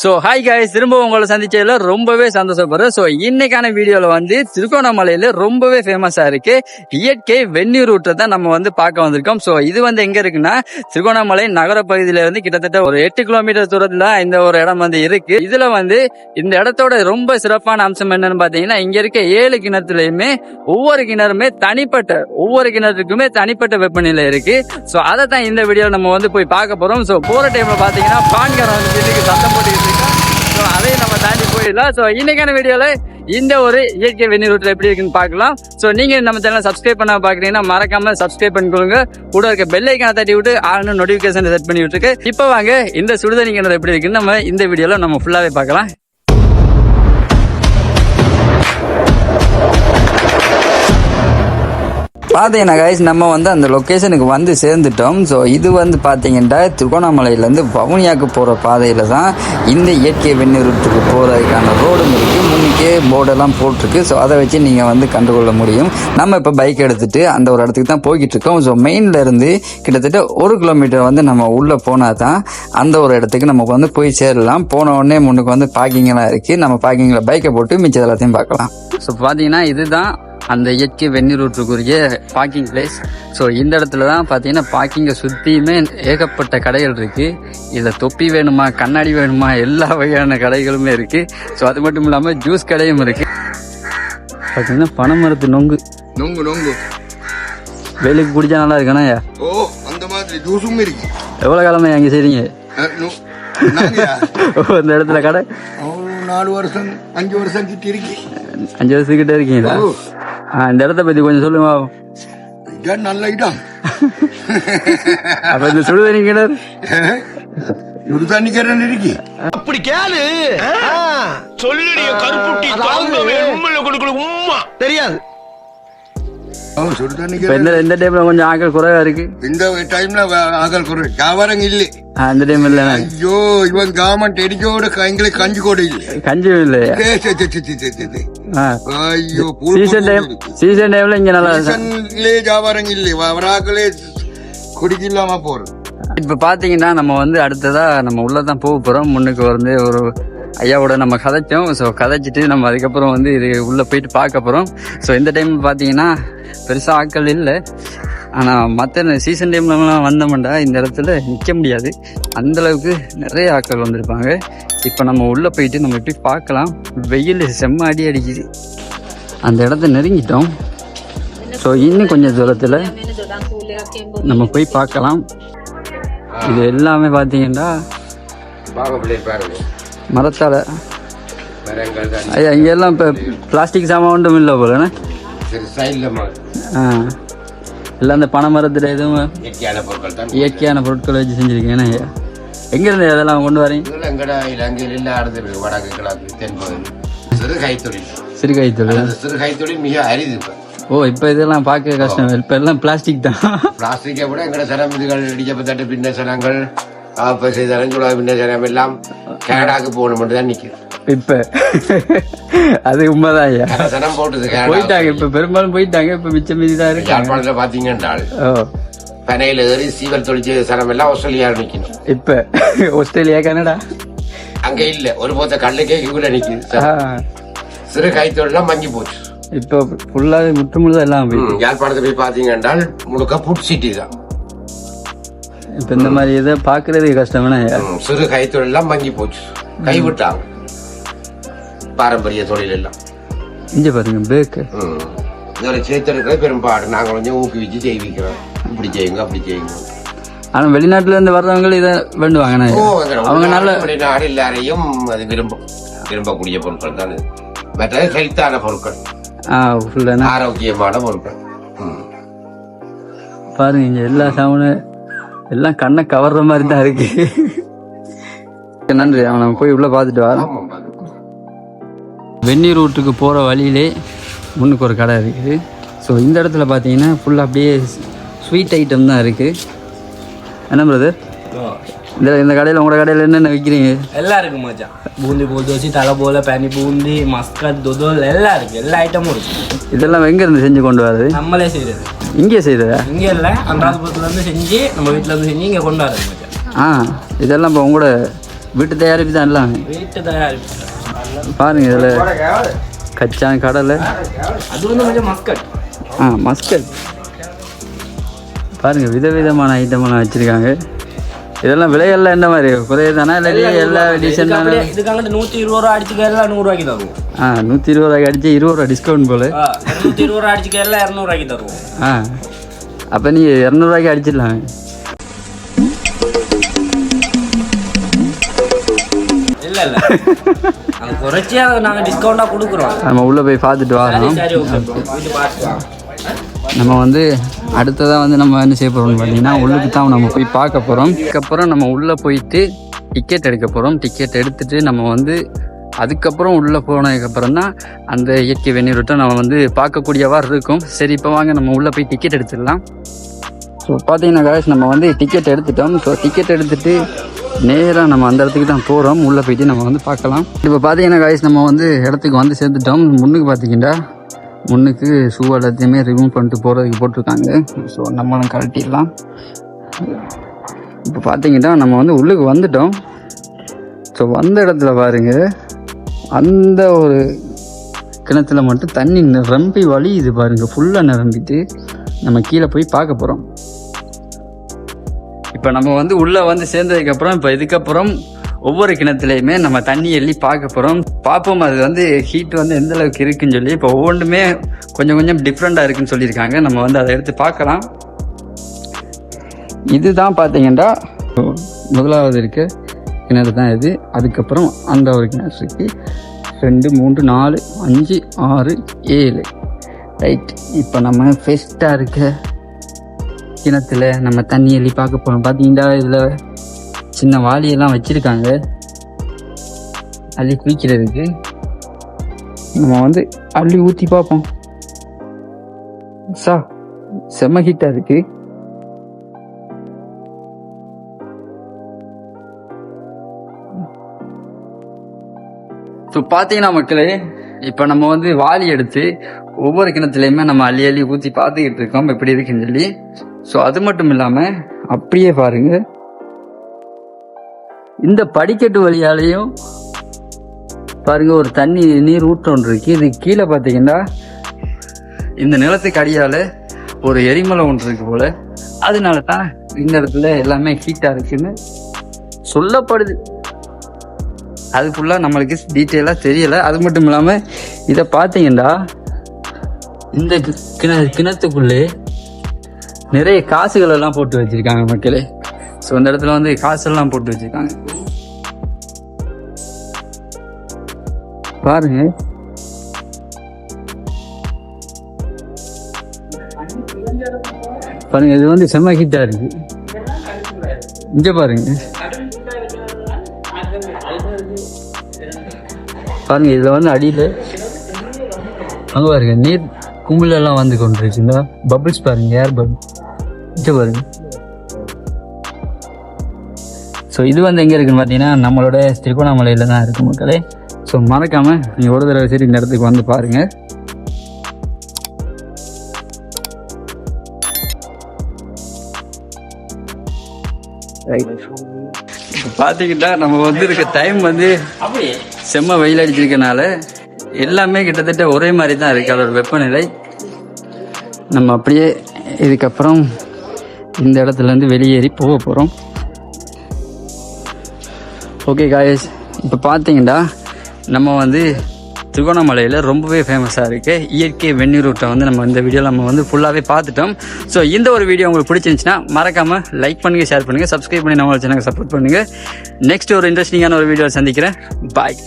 So hi guys திரும்ப உங்களை சந்திச்சதுல ரொம்பவே சந்தோஷப்படுறேன் ஸோ இன்னைக்கான வீடியோவில் வந்து திருகோணமலையில் ரொம்பவே ஃபேமஸாக இருக்கு. இயற்கை வெந்நீர் ஊற்றை தான் நம்ம வந்து பார்க்க வந்திருக்கோம். ஸோ இது வந்து எங்கே இருக்குன்னா திருகோணமலை நகர பகுதியில் வந்து கிட்டத்தட்ட ஒரு எட்டு கிலோமீட்டர் தூரத்தில் இந்த ஒரு இடம் வந்து இருக்கு. இதில் வந்து இந்த இடத்தோட ரொம்ப சிறப்பான அம்சம் என்னன்னு பார்த்தீங்கன்னா இங்கே இருக்க ஏழு கிணத்துலையுமே ஒவ்வொரு கிணறுமே தனிப்பட்ட ஒவ்வொரு கிணத்துக்குமே தனிப்பட்ட வெப்பநிலை இருக்கு. ஸோ அதை தான் இந்த வீடியோவில் நம்ம வந்து போய் பார்க்க போகிறோம் ஸோ போகிற டைமில் பார்த்தீங்கன்னா பான்காரன் வந்து வீட்டுக்கு சத்தம் ஸோ அதையும் நம்ம தாண்டி போயிடலாம். ஸோ இன்னைக்கான வீடியோவில் இந்த ஒரு இயற்கை வெந்நீர் ஊற்றில் எப்படி இருக்குன்னு பார்க்கலாம். ஸோ நீங்கள் நம்ம சேனலை சப்ஸ்கிரைப் பண்ண பார்க்குறீங்கன்னா மறக்காமல் சப்ஸ்கிரைப் பண்ணிக்கொள்ளுங்க கூட இருக்க பெல் ஐக்கான தட்டி விட்டு ஆளுநர் நோட்டிஃபிகேஷன் செட் பண்ணி விட்டுருக்கு. இப்போ வாங்க இந்த சுடுதண்ணி கிணறு எப்படி இருக்குன்னு நம்ம இந்த வீடியோவில் நம்ம ஃபுல்லாகவே பார்க்கலாம். பார்த்தீங்கன்னா கைஸ் நம்ம வந்து அந்த லொக்கேஷனுக்கு வந்து சேர்ந்துட்டோம். ஸோ இது வந்து பார்த்தீங்கன்னா திருகோணாமலையிலேருந்து வவுனியாவுக்கு போகிற பாதையில் தான் இந்த இயற்கை வெந்நீருட்டுக்கு போகிறதுக்கான ரோடும் இருக்குது முன்னுக்கே போர்டெல்லாம் போட்டிருக்கு. ஸோ அதை வச்சு நீங்கள் வந்து கண்டுகொள்ள முடியும். நம்ம இப்போ பைக் எடுத்துகிட்டு அந்த ஒரு இடத்துக்கு தான் போய்கிட்டு இருக்கோம். ஸோ மெயினில் இருந்து கிட்டத்தட்ட ஒரு கிலோமீட்டர் வந்து நம்ம உள்ளே போனால் தான் அந்த ஒரு இடத்துக்கு நமக்கு வந்து போய் சேரலாம். போன உடனே முன்னுக்கு வந்து பார்க்கிங்லாம் இருக்குது நம்ம பார்க்கிங்கில் பைக்கை போட்டு மிச்சம் எல்லாத்தையும் பார்க்கலாம். ஸோ பார்த்தீங்கன்னா இதுதான் அந்த இயற்கை வெந்நீர் ஊற்றுக்குரிய பார்க்கிங் பிளேஸ் ஸோ இந்த இடத்துல தான் பார்த்தீங்கன்னா பார்க்கிங்கை சுற்றியுமே ஏகப்பட்ட கடைகள் இருக்குது இதில் தொப்பி வேணுமா கண்ணாடி வேணுமா எல்லா வகையான கடைகளுமே இருக்குது ஸோ அது மட்டும் இல்லாமல் ஜூஸ் கடையும் இருக்குது பார்த்தீங்கன்னா பனைமரத்து நொங்கு. நொங்கு நொங்கு. வெயிலுக்கு குடிச்சா நல்லா இருக்கானா ஓ அந்த மாதிரி ஜூஸும் இருக்கு. எவ்வளோ காலமா அங்கே செய்றீங்க? இந்த இடத்துல கடை? நாலு வருஷம் அஞ்சு வருஷம் கிட்ட இருக்கு. அஞ்சு வருஷத்துக்கிட்ட இருக்கீங்களா? இந்த இடத்த பற்றி கொஞ்சம் சொல்லுங்க நல்ல இடம். அப்போ இந்த சுடுதண்ணி கிணறு? ஒரு தண்ணி கரண்ட் இருக்கு. அப்படி கேளு. சொல்லுடைய கருப்புட்டி தாங்கவே உண்மையில கொடுக்கல உம்மா. தெரியாது. இந்த டைமில் கொஞ்சம் ஆட்கள் குறைவா இருக்குது இந்த டைம்ல ஆகல் குறை. வியாபாரம் இல்லை. ஆ இந்த டைம் இல்லை ஐயோ இவன் கவர்மெண்ட் எடிக்கோட எங்களுக்கு கஞ்சி கூட இல்லை. கஞ்சியும் இல்லையா ஏ, சே, சே, சே, சே, சே, சே, சே. ஆ. ஐயோ சீசன் டைம் சீசன் டைம்ல இங்க நல்லா சீசன்லே வியாபாரம் இல்லை. வராக்களே குடிக்கலாம போறது. இப்ப பாத்தீங்கன்னா நம்ம வந்து அடுத்ததா நம்ம உள்ளதான் போக போறோம். முன்னுக்கு வந்து ஒரு ஐயாவோட நம்ம கதைச்சோம். ஸோ கதைச்சிட்டு நம்ம அதுக்கப்புறம் வந்து இது உள்ளே போயிட்டு பார்க்க போகிறோம் ஸோ இந்த டைம் பார்த்தீங்கன்னா பெருசாக ஆட்கள் இல்லை. ஆனால் மற்ற சீசன் டைம்லலாம் வந்தோம்டா இந்த இடத்துல நிற்க முடியாது. அந்தளவுக்கு நிறைய ஆட்கள் வந்திருப்பாங்க. இப்போ நம்ம உள்ளே போயிட்டு நம்ம எப்படி பார்க்கலாம். வெயில் செம்ம அடி அடிக்குது. அந்த இடத்த நெருங்கிட்டோம். ஸோ இன்னும் கொஞ்சம் தூரத்தில் நம்ம போய் பார்க்கலாம். இது எல்லாமே பார்த்தீங்கன்னா மரத்தால். ஐயா இங்கெல்லாம் இப்போ பிளாஸ்டிக் சாமான் ஒன்றும் இல்லை போலண்ணே ஆ. எல்லாம் அந்த பனை மரத்தில் எதுவும் இயற்கையான பொருட்கள் தான். இயற்கையான பொருட்களை வச்சு செஞ்சுருக்கேன் ஐயா? எங்கேருந்து அதெல்லாம் கொண்டு வரீங்க? எங்கட இலங்கையில் இடத்துல இருக்கு வடக்கு கிழக்கு தென்பகுதி சிறு கைத்தொழில் சிறு கைத்தொழில் மிக அரிது ஓ இப்போ இதெல்லாம் பார்க்க கஷ்டம். இப்போ எல்லாம் பிளாஸ்டிக் தான். பிளாஸ்டிக்கை விட எங்கட சனமிதுகள் இடிக்கப்பட்ட பின்ன சனங்கள் ஆப்ப செய்தாலும் சுடா பின்ன சனம் எல்லாம் கனடாக்கு போகணும் மட்டும் தான் நிக்குது. இப்போ. அது உண்மைதான் ஐயா. சனம் போட்டுது போயிட்டாங்க இப்போ பெரும்பாலும் போயிட்டாங்க இப்போ மிச்சம் மீதி தான் இருக்காங்க யாழ்ப்பாணத்துல பாத்தீங்கன்றால் ஓ. பனையில ஏறி சீவல் தொழிற்சி சனம் எல்லாம் ஆஸ்திரேலியா நிக்கணும். இப்போ ஆஸ்திரேலியா கனடா? அங்க இல்ல ஒரு போத்த கல்லுக்கே கூட நிக்குது சிறு கைத்தொழிலாம் மங்கி போச்சு. இப்போ ஃபுல்லாக முற்று முழுதாக எல்லாம் யாழ்ப்பாணத்தை போய் பாத்தீங்கன்றால் முழுக்க புட் சிட்டி தான். இப்போ இந்த மாதிரி இதை பார்க்கறது கஷ்டம்னா சிறு கைத்தொழிலாம் மங்கி போச்சு. கைவிட்டாங்க பாரம்பரிய தொழில் எல்லாம் இங்கே பாருங்க பேக்கு. இதோட சேர்த்தெடுக்கிற பெரும்பாடு. நாங்க கொஞ்சம் ஊக்குவிச்சு செய்விக்கிறோம். இப்படி செய்யுங்க அப்படி செய்யுங்க. ஆனால் வெளிநாட்டுல இருந்து வர்றவங்க இதை எங்க அவங்க நல்ல வெளிநாடு எல்லாரையும் அது விரும்பும் விரும்பக்கூடிய பொருட்கள் தான். மற்றது ஹெல்த்தான பொருட்கள். ஆரோக்கியமான பொருட்கள். பாருங்க இங்க எல்லா சவுண்டு எல்லாம் கண்ணை கவர்ற மாதிரி தான் இருக்கு. நன்றி அவன் போய் உள்ள பார்த்துட்டு பாரு. வெந்நீர் ரூட்டுக்கு போகிற வழியிலே முன்னுக்கு ஒரு கடை இருக்குது. ஸோ இந்த இடத்துல பார்த்தீங்கன்னா ஃபுல்லாக அப்படியே ஸ்வீட் ஐட்டம் தான் இருக்குது என்ன பிரதர் இந்த இந்த கடையில் உங்களோட கடையில் என்னென்ன விற்கிறீங்க எல்லாம் இருக்கு மச்சான். பூந்தி போட்டு வச்சு தலை போல பனி பூந்தி மஸ்கட் துதோல் எல்லாம் இருக்கு. எல்லா ஐட்டமும் இருக்கு. இதெல்லாம் எங்கேருந்து செஞ்சு கொண்டு வரது நம்மளே செய்யறது. இங்கே செய்ததா இங்க இல்ல அன்றாதபுரத்துல இருந்து செஞ்சு நம்ம வீட்ல இருந்து செஞ்சு இங்க கொண்டு வரது மச்சான். ஆ இதெல்லாம் இப்போ உங்களோட வீட்டு தயாரிப்பு தான் எல்லாமே. வீட்டு தயாரிப்பு. பாருங்க இதில். கச்சான் கடலை. அது வந்து கொஞ்சம் மக்கள் ஆ மஸ்கட். பாருங்க விதவிதமான ஐட்டமெல்லாம் வச்சுருக்காங்க. இதெல்லாம் விலையெல்லாம் என்ன மாதிரி? குறையுதானா இல்லை எல்லா டீசெண்டான இதுக்கு அங்கிட்டு நூற்றி இருபது ரூபா அடிச்சுக்கலாம் நூறுரூவாய்க்கு தருவோம். ஆ நூற்றி இருபது ரூபாய்க்கு அடிச்சு இருபது ரூபா டிஸ்கவுண்ட் போல. நூற்றி இருபது ரூபா அடிச்சுக்கலாம் இரநூறுவாய்க்கு தருவோம். ஆ. அப்போ நீ இரநூறுவாய்க்கு அடிச்சிடலாம். இல்ல இல்ல. அது குறைச்சியா நாங்க டிஸ்கவுண்டா கொடுக்குறோம். நம்ம உள்ளே போய் பார்த்துட்டு வரோம் நம்ம வந்து அடுத்ததாக வந்து நம்ம என்ன செய்ய போகிறோம்னு பார்த்தீங்கன்னா உள்ளுக்கு தான் நம்ம போய் பார்க்க போகிறோம் அதுக்கப்புறம் நம்ம உள்ளே போயிட்டு டிக்கெட் எடுக்க போகிறோம் டிக்கெட் எடுத்துட்டு நம்ம வந்து அதுக்கப்புறம் உள்ளே போனதுக்கப்புறம் தான் அந்த இயற்கை வெந்நீரத்தை நம்ம வந்து பார்க்கக்கூடியவாறு இருக்கும். சரி இப்போ வாங்க நம்ம உள்ளே போய் டிக்கெட் எடுத்துடலாம். ஸோ பார்த்தீங்கன்னா guys, நம்ம வந்து டிக்கெட் எடுத்துட்டோம். ஸோ டிக்கெட் எடுத்துட்டு நேராக நம்ம அந்த இடத்துக்கு தான் போகிறோம் உள்ளே போயிட்டு நம்ம வந்து பார்க்கலாம். இப்போ பார்த்தீங்கன்னா guys, நம்ம வந்து இடத்துக்கு வந்து சேர்ந்துட்டோம். முன்னுக்கு பார்த்தீங்கன்னா முன்னுக்கு ஷூ எல்லாத்தையுமே ரிமூவ் பண்ணிட்டு போகிறதுக்கு போட்டிருக்காங்க. ஸோ நம்மளும் கழட்டிடலாம். இப்போ பார்த்தீங்கன்னா நம்ம வந்து உள்ளுக்கு வந்துட்டோம். ஸோ வந்த இடத்துல பாருங்க. அந்த ஒரு கிணத்துல மட்டும் தண்ணி நிரம்பி வழியுது பாருங்கள் ஃபுல்லாக நிரம்பிட்டு நம்ம கீழே போய் பார்க்க போகிறோம் இப்போ நம்ம வந்து உள்ளே வந்து சேர்ந்ததுக்கப்புறம் இப்போ இதுக்கப்புறம் ஒவ்வொரு கிணத்துலையுமே நம்ம தண்ணி எள்ளி பார்க்க போகிறோம் பார்ப்போம் அது வந்து ஹீட் வந்து எந்த அளவுக்கு இருக்குன்னு சொல்லி இப்போ ஒவ்வொன்றுமே கொஞ்சம் கொஞ்சம் டிஃப்ரெண்ட்டாக இருக்குன்னு சொல்லியிருக்காங்க. நம்ம வந்து அதை எடுத்து பார்க்கலாம். இதுதான் பார்த்தீங்கன்னா முதலாவது இருக்க கிணறு தான் இது. அதுக்கப்புறம் அந்த ஒரு கிணறு இருக்கு. ரெண்டு மூன்று நாலு அஞ்சு ஆறு ஏழு. ரைட் இப்போ நம்ம ஃபெஸ்ட்டாக இருக்க கிணத்துல நம்ம தண்ணி எள்ளி பார்க்க போகிறோம் பார்த்தீங்கன்னா இதில்? சின்ன வாளியெல்லாம் வச்சுருக்காங்க. அள்ளி குளிக்கிறதுக்கு. நம்ம வந்து அள்ளி ஊற்றி பார்ப்போம். சா செம்ம ஹீட்டாக இருக்குது ஸோ பார்த்தீங்கன்னா மக்களே இப்போ நம்ம வந்து வாளி எடுத்து ஒவ்வொரு கிணத்துலையுமே நம்ம அள்ளி அள்ளி ஊற்றி பார்த்துக்கிட்டு இருக்கோம். எப்படி இருக்குன்னு சொல்லி. ஸோ அது மட்டும் இல்லாமல் அப்படியே பாருங்கள் இந்த படிக்கட்டு வழியாலையும் பாருங்க ஒரு தண்ணி நீர் ஊற்றம் ஒன்று இருக்கு இது கீழே பார்த்தீங்கன்னா இந்த நிலத்துக்கு அடியால் ஒரு எரிமலை ஒன்று இருக்கு போல. அதனால தான் இந்த இடத்துல எல்லாமே ஹீட்டாக இருக்குன்னு சொல்லப்படுது. அது ஃபுல்லாக நம்மளுக்கு டீட்டெயிலாக தெரியலை. அது மட்டும் இல்லாமல் இதை பார்த்தீங்கன்னா இந்த கி- கிண கிணத்துக்குள்ளே நிறைய காசுகள் எல்லாம் போட்டு வச்சிருக்காங்க மக்களே. ஸோ இந்த இடத்துல வந்து காசெல்லாம் போட்டு வச்சுருக்காங்க. பாருங்க. பாருங்க இது வந்து செம்ம ஹிட்டா இருக்கு. இங்க பாருங்க. பாருங்க இதுல வந்து அடியில அங்க பாருங்க நீர் கும்பல் எல்லாம் வந்து கொண்டிருச்சுங்களா பபிள்ஸ் பாருங்க ஏர் பபிள் இங்க பாருங்க. ஸோ இது வந்து எங்கே இருக்குன்னு பார்த்தீங்கன்னா நம்மளோட திருகோணாமலையில் தான் இருக்கு மக்களே. ஸோ மறக்காமல் நீங்கள் ஒரு தடவை சரி இந்த இடத்துக்கு வந்து பாருங்கள் பார்த்துக்கிட்டா நம்ம வந்து இருக்க டைம் வந்து அப்படியே. செம்ம வெயில் அடிச்சிருக்கனால எல்லாமே கிட்டத்தட்ட ஒரே மாதிரி தான் இருக்கு. அதோட வெப்பநிலை நம்ம அப்படியே இதுக்கப்புறம் இந்த இடத்துல இருந்து வெளியேறி போக போகிறோம் ஓகே காயஸ் இப்போ பார்த்தீங்கன்னா நம்ம வந்து திருகோணமலையில் ரொம்பவே ஃபேமஸாக இருக்குது இயற்கை வெந்நீரூட்டை வந்து நம்ம இந்த வீடியோவில் நம்ம வந்து ஃபுல்லாகவே பார்த்துட்டோம். ஸோ இந்த ஒரு வீடியோ உங்களுக்கு பிடிச்சிருந்துச்சுன்னா மறக்காமல் லைக் பண்ணுங்கள் ஷேர் பண்ணுங்கள் சப்ஸ்கிரைப் பண்ணி நம்ம சேனலுக்கு சப்போர்ட் பண்ணுங்கள் நெக்ஸ்ட் ஒரு இன்ட்ரெஸ்டிங்கான ஒரு வீடியோ சந்திக்கிறேன். பாய்